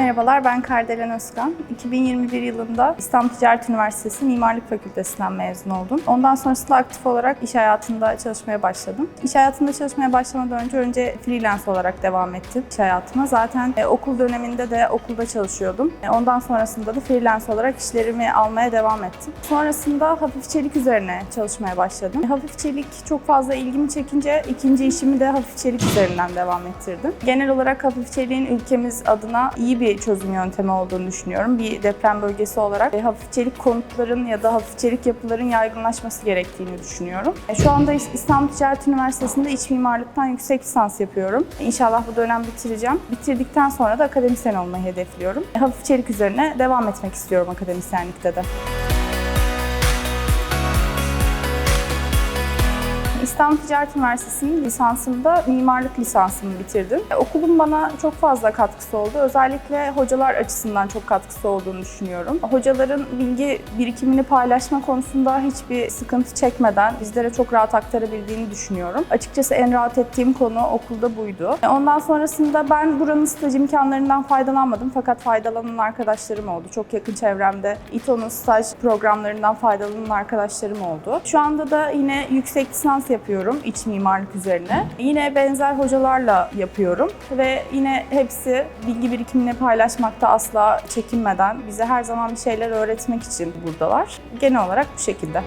Merhabalar, ben Kardelen Özkan. 2021 yılında İstanbul Ticaret Üniversitesi Mimarlık Fakültesinden mezun oldum. Ondan sonrasında aktif olarak iş hayatında çalışmaya başladım. İş hayatında çalışmaya başlamadan önce önce freelance olarak devam ettim iş hayatıma. Zaten e, okul döneminde de okulda çalışıyordum. E, ondan sonrasında da freelance olarak işlerimi almaya devam ettim. Sonrasında hafif çelik üzerine çalışmaya başladım. E, hafif çelik çok fazla ilgimi çekince ikinci işimi de hafif çelik üzerinden devam ettirdim. Genel olarak hafif çeliğin ülkemiz adına iyi bir çözüm yöntemi olduğunu düşünüyorum. Bir deprem bölgesi olarak e, hafif çelik konutların ya da hafif çelik yapıların yaygınlaşması gerektiğini düşünüyorum. E, Şu anda İs- İstanbul Ticaret Üniversitesi'nde iç mimarlıktan yüksek lisans yapıyorum. İnşallah bu dönem bitireceğim. Bitirdikten sonra da akademisyen olmayı hedefliyorum. E, Hafif çelik üzerine devam etmek istiyorum akademisyenlikte de. İstanbul Ticaret Üniversitesi'nin lisansımda mimarlık lisansımı bitirdim. E, Okulun bana çok fazla katkısı oldu. Özellikle hocalar açısından çok katkısı olduğunu düşünüyorum. Hocaların bilgi birikimini paylaşma konusunda hiçbir sıkıntı çekmeden bizlere çok rahat aktarabildiğini düşünüyorum. Açıkçası en rahat ettiğim konu okulda buydu. E, Ondan sonrasında ben buranın staj imkanlarından faydalanmadım fakat faydalanan arkadaşlarım oldu. Çok yakın çevremde İTO'nun staj programlarından faydalanan arkadaşlarım oldu. Şu anda da yine yüksek lisans yapıyorum iç mimarlık üzerine. Yine benzer hocalarla yapıyorum ve yine hepsi bilgi birikimini paylaşmakta asla çekinmeden bize her zaman bir şeyler öğretmek için buradalar. Genel olarak bu şekilde.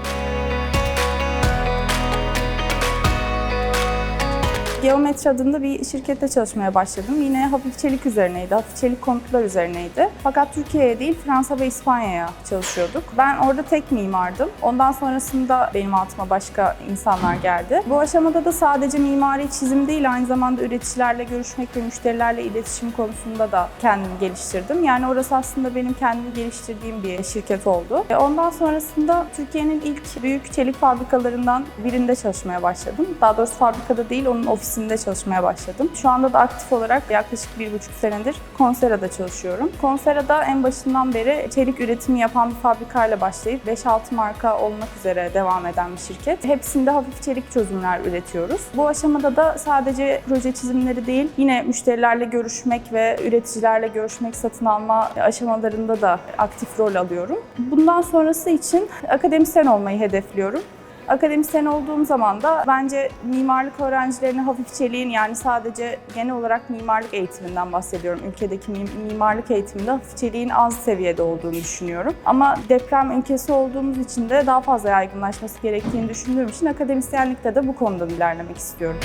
Geometri adında bir şirkette çalışmaya başladım. Yine hafif çelik üzerineydi, hafif çelik konutlar üzerineydi. Fakat Türkiye'ye değil Fransa ve İspanya'ya çalışıyorduk. Ben orada tek mimardım. Ondan sonrasında benim altıma başka insanlar geldi. Bu aşamada da sadece mimari çizim değil aynı zamanda üreticilerle görüşmek ve müşterilerle iletişim konusunda da kendimi geliştirdim. Yani orası aslında benim kendimi geliştirdiğim bir şirket oldu. E, Ondan sonrasında Türkiye'nin ilk büyük çelik fabrikalarından birinde çalışmaya başladım. Daha doğrusu fabrikada değil, onun ofisinde çalışmaya başladım. Şu anda da aktif olarak yaklaşık bir buçuk senedir Konsera'da çalışıyorum. Konsera'da en başından beri çelik üretimi yapan bir fabrikayla başlayıp 5-6 marka olmak üzere devam eden bir şirket. Hepsinde hafif çelik çözümler üretiyoruz. Bu aşamada da sadece proje çizimleri değil, yine müşterilerle görüşmek ve üreticilerle görüşmek, satın alma aşamalarında da aktif rol alıyorum. Bundan sonrası için akademisyen olmayı hedefliyorum. Akademisyen olduğum zaman da bence mimarlık öğrencilerine hafif çeliğin yani sadece genel olarak mimarlık eğitiminden bahsediyorum. Ülkedeki mi- mimarlık eğitiminde hafif çeliğin az seviyede olduğunu düşünüyorum. Ama deprem ülkesi olduğumuz için de daha fazla yaygınlaşması gerektiğini düşündüğüm için akademisyenlikte de bu konudan ilerlemek istiyorum.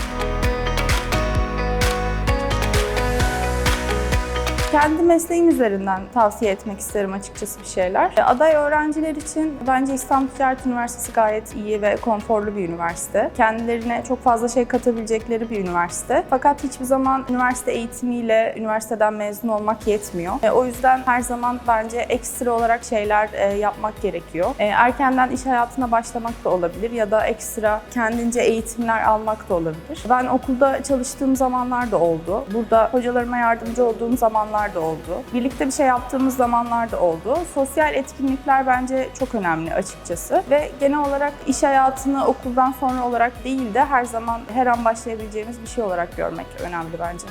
Kendi mesleğim üzerinden tavsiye etmek isterim açıkçası bir şeyler. Aday öğrenciler için bence İstanbul Ticaret Üniversitesi gayet iyi ve konforlu bir üniversite. Kendilerine çok fazla şey katabilecekleri bir üniversite. Fakat hiçbir zaman üniversite eğitimiyle üniversiteden mezun olmak yetmiyor. E, O yüzden her zaman bence ekstra olarak şeyler e, yapmak gerekiyor. E, Erkenden iş hayatına başlamak da olabilir ya da ekstra kendince eğitimler almak da olabilir. Ben okulda çalıştığım zamanlar da oldu. Burada hocalarıma yardımcı olduğum zamanlar da oldu. Birlikte bir şey yaptığımız zamanlar da oldu. Sosyal etkinlikler bence çok önemli açıkçası. Ve genel olarak iş hayatını okuldan sonra olarak değil de her zaman her an başlayabileceğimiz bir şey olarak görmek önemli bence.